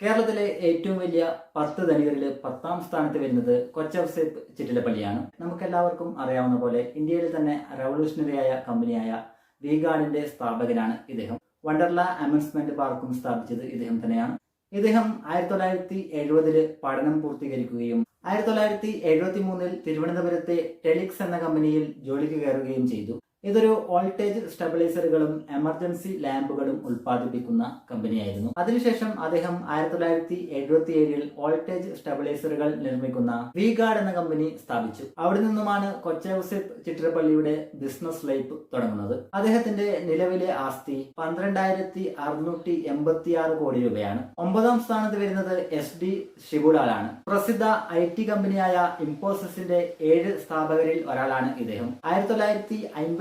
കേരളത്തിലെ ഏറ്റവും വലിയ പത്ത് ധനികരിൽ പത്താം സ്ഥാനത്ത് വരുന്നത് കൊച്ചവസേപ്പ് ചിറ്റിലപ്പള്ളിയാണ്. നമുക്കെല്ലാവർക്കും അറിയാവുന്ന പോലെ ഇന്ത്യയിൽ തന്നെ റവല്യൂഷണറിയായ കമ്പനിയായ വി ഗാർഡിന്റെ സ്ഥാപകനാണ് ഇദ്ദേഹം. വണ്ടർല അമ്യൂസ്മെന്റ് പാർക്കും സ്ഥാപിച്ചത് ഇദ്ദേഹം തന്നെയാണ്. ഇദ്ദേഹം ആയിരത്തി തൊള്ളായിരത്തി എഴുപതിൽ പഠനം പൂർത്തീകരിക്കുകയും ആയിരത്തി തൊള്ളായിരത്തി എഴുപത്തി മൂന്നിൽ തിരുവനന്തപുരത്തെ ടെലിക്സ് എന്ന കമ്പനിയിൽ ജോലിക്ക് കയറുകയും ചെയ്തു. ഇതൊരു വോൾട്ടേജ് സ്റ്റെബിലൈസറുകളും എമർജൻസി ലാമ്പുകളും ഉൽപ്പാദിപ്പിക്കുന്ന കമ്പനിയായിരുന്നു. അതിനുശേഷം അദ്ദേഹം ആയിരത്തി തൊള്ളായിരത്തി എഴുപത്തി ഏഴിൽ വോൾട്ടേജ് സ്റ്റെബിലൈസറുകൾ നിർമ്മിക്കുന്ന വി ഗാർഡ് എന്ന കമ്പനി സ്ഥാപിച്ചു. അവിടെ നിന്നുമാണ് കൊച്ചൌസിപ്പ് ചിത്രപ്പള്ളിയുടെ ബിസിനസ് ലൈഫ് തുടങ്ങുന്നത്. അദ്ദേഹത്തിന്റെ നിലവിലെ ആസ്തി പന്ത്രണ്ടായിരത്തി അറുന്നൂറ്റി എൺപത്തി ആറ് കോടി രൂപയാണ്. ഒമ്പതാം സ്ഥാനത്ത് വരുന്നത് എസ് ഡി ഷിബുലാലാണ് പ്രസിദ്ധ ഐ ടി കമ്പനിയായ ഇൻഫോസിസിന്റെ ഏഴ് സ്ഥാപകരിൽ ഒരാളാണ് ഇദ്ദേഹം. ആയിരത്തി തൊള്ളായിരത്തി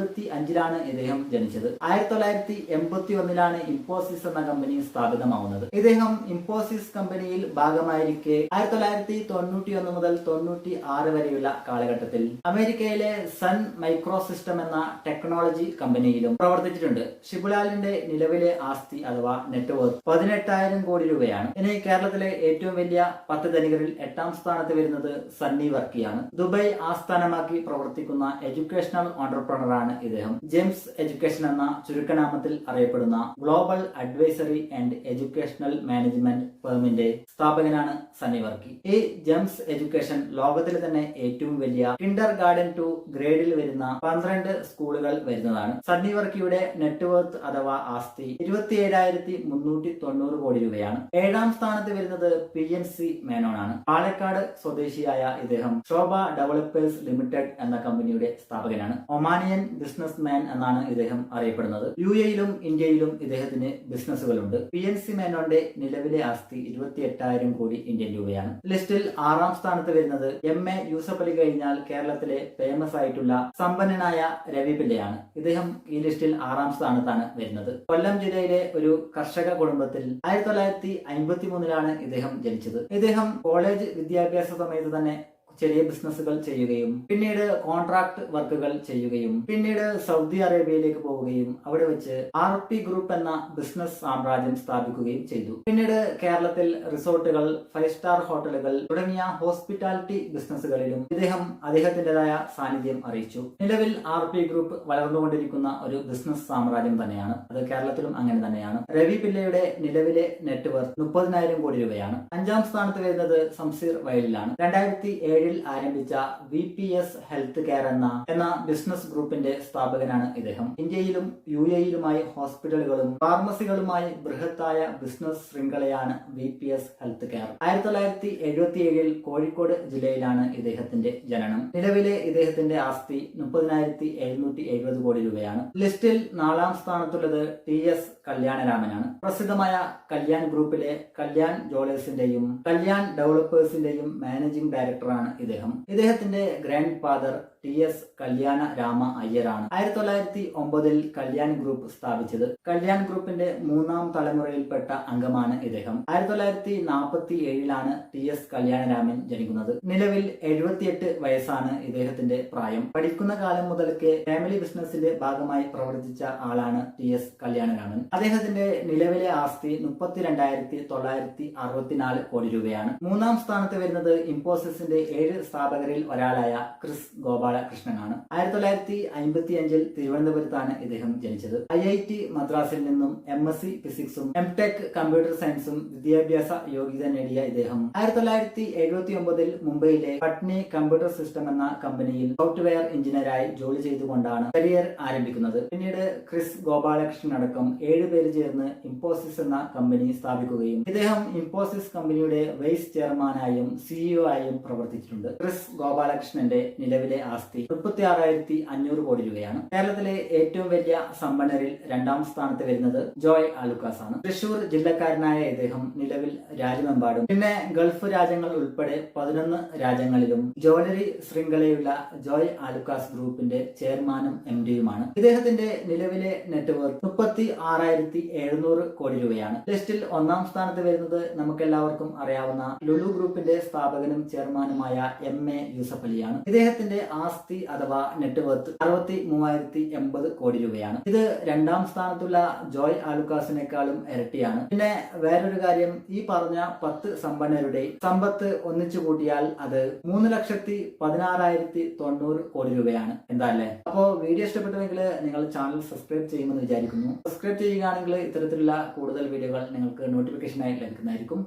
അമ്പത്തി അഞ്ചിലാണ് ഇദ്ദേഹം ജനിച്ചത്. ആയിരത്തി തൊള്ളായിരത്തി എൺപത്തി ഒന്നിലാണ് ഇൻഫോസിസ് എന്ന കമ്പനി സ്ഥാപിതമാവുന്നത്. ഇദ്ദേഹം ഇൻഫോസിസ് കമ്പനിയിൽ ഭാഗമായിരിക്കെ ആയിരത്തി തൊള്ളായിരത്തി തൊണ്ണൂറ്റി ഒന്ന് മുതൽ തൊണ്ണൂറ്റി ആറ് വരെയുള്ള കാലഘട്ടത്തിൽ അമേരിക്കയിലെ സൺ മൈക്രോ സിസ്റ്റം എന്ന ടെക്നോളജി കമ്പനിയിലും പ്രവർത്തിച്ചിട്ടുണ്ട്. ഷിബുലാലിന്റെ നിലവിലെ ആസ്തി അഥവാ നെറ്റ്വർക്ക് പതിനെട്ടായിരം കോടി രൂപയാണ്. ഇനി കേരളത്തിലെ ഏറ്റവും വലിയ പത്ത് ധനികരിൽ എട്ടാം സ്ഥാനത്ത് വരുന്നത് സണ്ണി വർക്കിയാണ്. ദുബായ് ആസ്ഥാനമാക്കി പ്രവർത്തിക്കുന്ന എഡ്യൂക്കേഷണൽ ഓണ്ടർപ്രണറാണ് ഇദ്ദേഹം ജെംസ് എഡ്യൂക്കേഷൻ എന്ന ചുരുക്കനാമത്തിൽ അറിയപ്പെടുന്ന global advisory and educational management ഫേമിന്റെ സ്ഥാപകനാണ് സണ്ണി വർക്കി. ഈ ജെംസ് എഡ്യൂക്കേഷൻ ലോകത്തിലെ തന്നെ ഏറ്റവും വലിയ കിൻഡർ ഗാർഡൻ ടു ഗ്രേഡിൽ വരുന്ന പന്ത്രണ്ട് സ്കൂളുകൾ വരുന്നതാണ്. സണ്ണി വർക്കിയുടെ നെറ്റ്വർത്ത് അഥവാ ആസ്തി ഇരുപത്തിയേഴായിരത്തി മുന്നൂറ്റി തൊണ്ണൂറ് കോടി രൂപയാണ്. ഏഴാം സ്ഥാനത്ത് വരുന്നത് പി എൻ സി മേനോനാണ്. പാലക്കാട് സ്വദേശിയായ ഇദ്ദേഹം ശോഭ ഡെവലപ്പേഴ്സ് ലിമിറ്റഡ് എന്ന കമ്പനിയുടെ സ്ഥാപകനാണ്. ഒമാനിയൻ ബിസിനസ് മാൻ എന്നാണ് ഇദ്ദേഹം അറിയപ്പെടുന്നത്. യു എയിലും ഇന്ത്യയിലും ഇദ്ദേഹത്തിന് ബിസിനസ്സുകളുണ്ട്. പി എൻ സി മേനോന്റെ നിലവിലെ ആസ്തി ഇരുപത്തി എട്ടായിരം കോടി ഇന്ത്യൻ രൂപയാണ്. ലിസ്റ്റിൽ ആറാം സ്ഥാനത്ത് വരുന്നത് എം എ യൂസഫ് അലി കഴിഞ്ഞാൽ കേരളത്തിലെ ഫേമസ് ആയിട്ടുള്ള സമ്പന്നനായ രവി പിള്ളയാണ്. ഇദ്ദേഹം ഈ ലിസ്റ്റിൽ ആറാം സ്ഥാനത്താണ് വരുന്നത്. കൊല്ലം ജില്ലയിലെ ഒരു കർഷക കുടുംബത്തിൽ ആയിരത്തി തൊള്ളായിരത്തി അമ്പത്തി മൂന്നിലാണ് ഇദ്ദേഹം ജനിച്ചത്. ഇദ്ദേഹം കോളേജ് വിദ്യാഭ്യാസ സമയത്ത് തന്നെ ചെറിയ ബിസിനസ്സുകൾ ചെയ്യുകയും പിന്നീട് കോൺട്രാക്ട് വർക്കുകൾ ചെയ്യുകയും പിന്നീട് സൗദി അറേബ്യയിലേക്ക് പോവുകയും അവിടെ വെച്ച് ആർ പി ഗ്രൂപ്പ് എന്ന ബിസിനസ് സാമ്രാജ്യം സ്ഥാപിക്കുകയും ചെയ്തു. പിന്നീട് കേരളത്തിൽ റിസോർട്ടുകൾ ഫൈവ് സ്റ്റാർ ഹോട്ടലുകൾ തുടങ്ങിയ ഹോസ്പിറ്റാലിറ്റി ബിസിനസ്സുകളിലും ഇദ്ദേഹം അദ്ദേഹത്തിന്റേതായ സാന്നിധ്യം അറിയിച്ചു. നിലവിൽ ആർ പി ഗ്രൂപ്പ് വളർന്നുകൊണ്ടിരിക്കുന്ന ഒരു ബിസിനസ് സാമ്രാജ്യം തന്നെയാണ്. അത് കേരളത്തിലും അങ്ങനെ തന്നെയാണ്. രവി പിള്ളയുടെ നിലവിലെ നെറ്റ്വർക്ക് മുപ്പതിനായിരം കോടി രൂപയാണ്. അഞ്ചാം സ്ഥാനത്ത് വരുന്നത് സംസീർ വയലിലാണ്. രണ്ടായിരത്തി ഏഴിൽ ആരംഭിച്ച V P S health care എന്ന എന്ന ബിസിനസ് ഗ്രൂപ്പിന്റെ സ്ഥാപകനാണ് ഇദ്ദേഹം. ഇന്ത്യയിലും യു എയിലുമായി ഹോസ്പിറ്റലുകളും ഫാർമസികളുമായി ബൃഹത്തായ ബിസിനസ് ശൃംഖലയാണ് V P S health care ആയിരത്തി തൊള്ളായിരത്തി എഴുപത്തി ഏഴിൽ കോഴിക്കോട് ജില്ലയിലാണ് ഇദ്ദേഹത്തിന്റെ ജനനം. നിലവിലെ ഇദ്ദേഹത്തിന്റെ ആസ്തി മുപ്പതിനായിരത്തി എഴുന്നൂറ്റി എഴുപത് കോടി രൂപയാണ്. ലിസ്റ്റിൽ നാലാം സ്ഥാനത്തുള്ളത് ടി എസ് കല്യാണരാമനാണ്. പ്രസിദ്ധമായ കല്യാൺ ഗ്രൂപ്പിലെ കല്യാൺ ജോളേഴ്സിന്റെയും കല്യാൺ ഡെവലപ്പേഴ്സിന്റെയും മാനേജിംഗ് ഡയറക്ടറാണ് ഇദ്ദേഹം. ഇദ്ദേഹത്തിന്റെ ഗ്രാൻഡ് ഫാദർ ടി എസ് കല്യാണ രാമ അയ്യരാണ്. ആയിരത്തി തൊള്ളായിരത്തി ഒമ്പതിൽ കല്യാൺ ഗ്രൂപ്പ് സ്ഥാപിച്ചത്. കല്യാൺ ഗ്രൂപ്പിന്റെ മൂന്നാം തലമുറയിൽപ്പെട്ട അംഗമാണ് ഇദ്ദേഹം. ആയിരത്തി തൊള്ളായിരത്തി നാൽപ്പത്തി ഏഴിലാണ് ടി എസ് കല്യാണരാമൻ ജനിക്കുന്നത്. നിലവിൽ എഴുപത്തിയെട്ട് വയസ്സാണ് ഇദ്ദേഹത്തിന്റെ പ്രായം. പഠിക്കുന്ന കാലം മുതൽക്കേ ഫാമിലി ബിസിനസിന്റെ ഭാഗമായി പ്രവർത്തിച്ച ആളാണ് ടി എസ് കല്യാണരാമൻ. അദ്ദേഹത്തിന്റെ നിലവിലെ ആസ്തി മുപ്പത്തിരണ്ടായിരത്തി തൊള്ളായിരത്തി അറുപത്തിനാല് കോടി രൂപയാണ്. മൂന്നാം സ്ഥാനത്ത് വരുന്നത് ഇൻഫോസിസിന്റെ ഏഴ് സ്ഥാപകരിൽ ഒരാളായ ക്രിസ് ഗോപാലകൃഷ്ണനാണ് ആയിരത്തി തൊള്ളായിരത്തി അമ്പത്തി അഞ്ചിൽ തിരുവനന്തപുരത്താണ് ഇദ്ദേഹം ജനിച്ചത്. ഐ ഐ ടി മദ്രാസിൽ നിന്നും എം എസ് സി ഫിസിക്സും എം ടെക് കമ്പ്യൂട്ടർ സയൻസും വിദ്യാഭ്യാസ യോഗ്യത നേടിയ ഇദ്ദേഹം ആയിരത്തി തൊള്ളായിരത്തി എഴുപത്തി ഒമ്പതിൽ മുംബൈയിലെ പട്നി കമ്പ്യൂട്ടർ സിസ്റ്റം എന്ന കമ്പനിയിൽ സോഫ്റ്റ്വെയർ എഞ്ചിനീയറായി ജോലി ചെയ്തുകൊണ്ടാണ് കരിയർ ആരംഭിക്കുന്നത്. പിന്നീട് ക്രിസ് ഗോപാലകൃഷ്ണൻ അടക്കം ഏഴ് പേര് ചേർന്ന് ഇൻഫോസിസ് എന്ന കമ്പനി സ്ഥാപിക്കുകയും ഇദ്ദേഹം ഇൻഫോസിസ് കമ്പനിയുടെ വൈസ് ചെയർമാനായും സിഇഒ ആയും പ്രവർത്തിച്ചിട്ടുണ്ട്. ക്രിസ് ഗോപാലകൃഷ്ണന്റെ നിലവിലെ ആസ്തി മുപ്പത്തി ആറായിരത്തി അഞ്ഞൂറ് കോടി രൂപയാണ്. കേരളത്തിലെ ഏറ്റവും വലിയ സമ്പന്നരിൽ രണ്ടാം സ്ഥാനത്ത് വരുന്നത് ജോയ് ആലുക്കാസ് ആണ് തൃശൂർ ജില്ലക്കാരനായ ഇദ്ദേഹം നിലവിൽ രാജ്യമെമ്പാടും. പിന്നെ ഗൾഫ് രാജ്യങ്ങൾ ഉൾപ്പെടെ പതിനൊന്ന് രാജ്യങ്ങളിലും ജ്വല്ലറി ശൃംഖലയുള്ള ജോയ് ആലുക്കാസ് ഗ്രൂപ്പിന്റെ ചെയർമാനും എം ഡിയുമാണ്. ഇദ്ദേഹത്തിന്റെ നിലവിലെ നെറ്റ്വർക്ക് മുപ്പത്തി ആറായിരത്തി എഴുന്നൂറ് കോടി രൂപയാണ്. ലിസ്റ്റിൽ ഒന്നാം സ്ഥാനത്ത് വരുന്നത് നമുക്കെല്ലാവർക്കും അറിയാവുന്ന ലുലു ഗ്രൂപ്പിന്റെ സ്ഥാപകനും ചെയർമാനുമായ എം എ യൂസഫ് അലിയാണ് ഇദ്ദേഹത്തിന്റെ ആസ്തി ആസ്തി അഥവാ നെറ്റ്വർത്ത് അറുപത്തി മൂവായിരത്തി എൺപത് കോടി രൂപയാണ്. ഇത് രണ്ടാം സ്ഥാനത്തുള്ള ജോയ് ആലുക്കാസിനേക്കാളും ഇരട്ടിയാണ്. പിന്നെ വേറൊരു കാര്യം ഈ പറഞ്ഞ പത്ത് സമ്പന്നരുടെ സമ്പത്ത് ഒന്നിച്ചു കൂട്ടിയാൽ അത് മൂന്ന് ലക്ഷത്തി പതിനാറായിരത്തി തൊണ്ണൂറ് കോടി രൂപയാണ്. എന്താ അല്ലേ അപ്പോ വീഡിയോ ഇഷ്ടപ്പെട്ടുവെങ്കിൽ നിങ്ങൾ ചാനൽ സബ്സ്ക്രൈബ് ചെയ്യുമെന്ന് വിചാരിക്കുന്നു. സബ്സ്ക്രൈബ് ചെയ്യുകയാണെങ്കിൽ ഇത്തരത്തിലുള്ള കൂടുതൽ വീഡിയോകൾ നിങ്ങൾക്ക് നോട്ടിഫിക്കേഷനായി ലഭിക്കുന്നതായിരിക്കും.